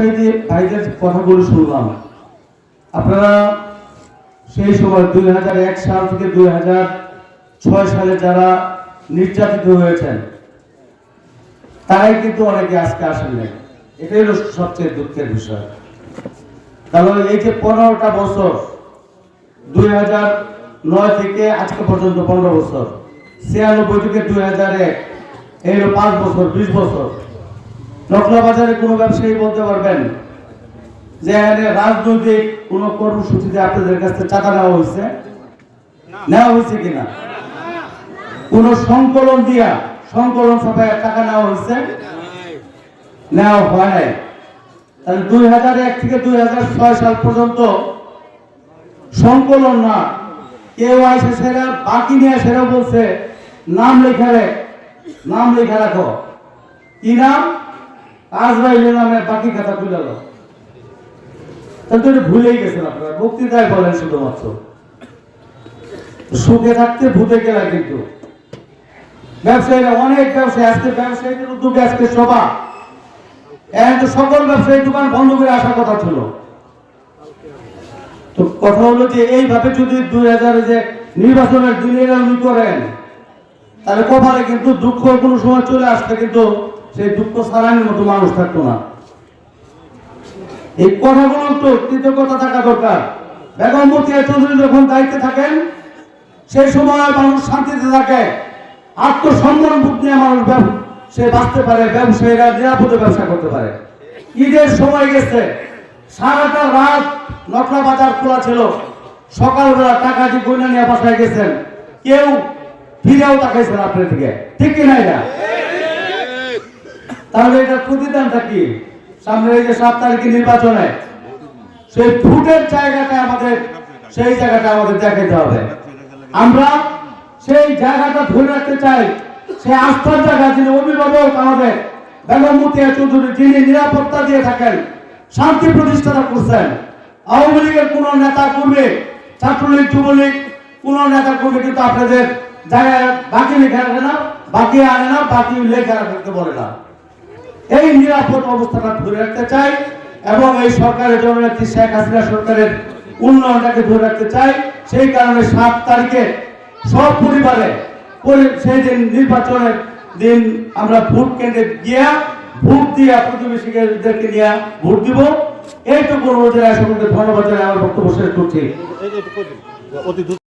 ব্যবসায়ীদের ভাইদের কথাগুলো শুনলাম। আপনারা সেই সময় দুই হাজার এক সাল থেকে দুই হাজার ছয় সালে যারা নির্যাতিত হয়েছেন, তারাই কিন্তু অনেকে আজকে আসেন নাই। এটাই হলো সবচেয়ে দুঃখের বিষয়। কারণ এই যে পনেরোটা বছর, দুই হাজার নয় থেকে আজকে পর্যন্ত পনেরো বছর, ছিয়ানব্বই থেকে দুই হাজার এক, এই পাঁচ বছর, বিশ বছর। নকলা বাজারে কোনো ব্যবসায়ী বলতে পারবেন যে রাজনৈতিক কোনো কর্মসূচিতে আপনাদের কাছ থেকে টাকা নেওয়া হয়েছে? নেওয়া হয়েছে কিনা? কোন সংকলন দিয়া সংকলন সভায় টাকা নেওয়া হয়েছে? নেওয়া হয় নাই। তাহলে দুই হাজার এক থেকে দুই হাজার ছয় সাল পর্যন্ত সংকলন না। কেউ আসে সেরা বাকি নিয়ে সেরা বলছে, নাম লেখা নাম লেখা রাখো। কি নাম? আজরাইল নামে বাকি কথা খুলে গেল তাহলে তো এটা ভুলেই গেছেন আপনারা। বক্তৃতায় বলেন শুধুমাত্র। সুখে থাকতে ভূতে গেলা কিন্তু। ব্যবসায়ীরা অনেক ব্যবসায়ী, আজকে ব্যবসায়ীদের উদ্যোগে আজকে সভা। এখন সকল ব্যবসায়ী দোকান বন্ধ করে আসার কথা ছিল। তো কথা হলো যে, এইভাবে যদি দুই হাজার যে নির্বাচনের উনি করেন, তাহলে কপালে কিন্তু দুঃখ কোনো সময় চলে আসলে কিন্তু সেই দুঃখ সারানোর মতো মানুষ থাকতো না। এই কথাগুলো তো, কৃতজ্ঞতা থাকা দরকার। বেগম চৌধুরী যখন দায়িত্বে থাকেন, সেই সময় মানুষ শান্তিতে থাকে। আত্মসম্মান বুক নিয়ে মানুষ সে বাঁচতে পারে, ব্যবসায়ীরা নিরাপদে ব্যবসা করতে পারে। ঈদের সময় গেছে, সারাটা রাত নকলা বাজার খোলা ছিল। সকালবেলা টাকা দিয়ে গয়না নিয়ে বাসায় গেছেন। কেউ ফিরেও তাকাইছেন আপনার দিকে। ঠিক কি না এটা? তাহলে এটা প্রতিদানটা কি? সামনে এই যে সাত তারিখে নির্বাচনে সেই ফুটের জায়গাটা আমাদের, সেই জায়গাটা আমাদের দেখাতে হবে। আমরা সেই জায়গাটা ধরে রাখতে চাই। সেই আস্থার জায়গা যিনি অভিভাবক আমাদের বেগম মতিয়া চৌধুরী, যিনি নিরাপত্তা দিয়ে থাকেন, শান্তি প্রতিষ্ঠাতা করছেন, আওয়ামী লীগের কোন নেতা কর্মী, ছাত্রলীগ, যুবলীগ, কোন নেতা কর্মী কিন্তু আপনাদের জায়গায় বাকি লেখা রাখে না, বাকি আনে না, বাকি লেখা রাখতে বলে না। এই নিরাপদ অবস্থাটা ধরে রাখতে চাই এবং এই সরকারের জননেত্রী শেখ হাসিনা সরকারের উন্নয়নটাকে ধরে রাখতে চাই। সেই কারণে সাত তারিখে সব পরিবারে সেই দিন নির্বাচনের দিন আমরা ভোট কেন্দ্রে গিয়া ভোট দিয়া প্রতিবেশীদেরকে নিয়ে ভোট দিব। এইটুকু অনুরোধ ধন্যবাদ জানাই, আমার বক্তব্য শেষ করছি।